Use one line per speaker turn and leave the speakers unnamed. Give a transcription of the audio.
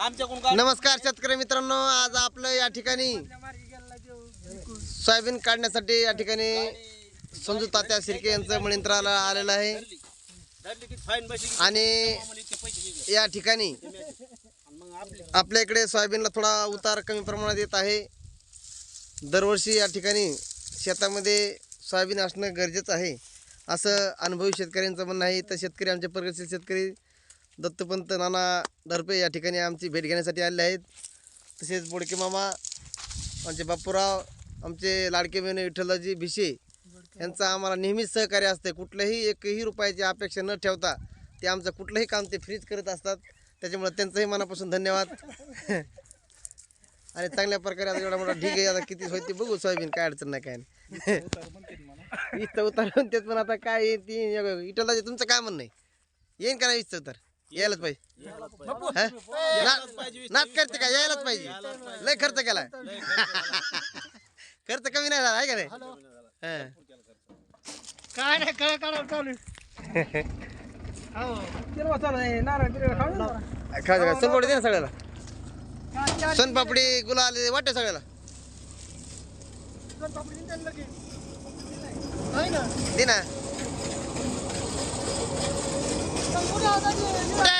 आमच्याकडून काय
नमस्कार शेतकरी मित्रांनो आज आपलं या ठिकाणी सोयाबीन काढण्यासाठी या ठिकाणी संजू तात्या शिर्के यांचं मणिंत्राला आलेलं आहे. आणि या ठिकाणी आपल्या इकडे सोयाबीनला थोडा उतार कमी प्रमाणात येत आहे. दरवर्षी या ठिकाणी शेतामध्ये सोयाबीन असणं गरजेचं आहे. असं अनुभवी शेतकऱ्यांचं म्हणणं आहे. तर शेतकरी आमचे प्रगतशील शेतकरी दत्तपंत नाना दर्पे या ठिकाणी आमची भेट घेण्यासाठी आले आहेत तसेच बोडके मामा आमचे बापूराव आमचे लाडके बहिणी विठ्ठलदाजी भिशे यांचं आम्हाला नेहमीच सहकार्य असते कुठल्याही एकही रुपयाची अपेक्षा न ठेवता ते आमचं कुठलंही काम ते फ्रीज करत असतात त्याच्यामुळे त्यांचंही मनापासून धन्यवाद आणि चांगल्या प्रकारे आता एवढा मोठा ढीग आहे आता किती होईल ते बघू सोयाबीन काय अडचण नाही काय नाही वीसचा उतार म्हणतात पण आता काय येईल ती विठ्ठलदाजी तुमचं काय म्हणणं आहे येईन का नाही वीसचं उतार यायलाच पाहिजे? ना- नाट करते का? यायलाच पाहिजे. लय खर्च केलाय. खर्च कमी नाही झाला आहे का नाही? हा.
काय नाही काय काढा चालू हो.
सोनपापडी दे ना सगळ्याला. सोनपापडी गुलाल वाटे सगळ्याला. दे ना.
पण कुठं आता ते-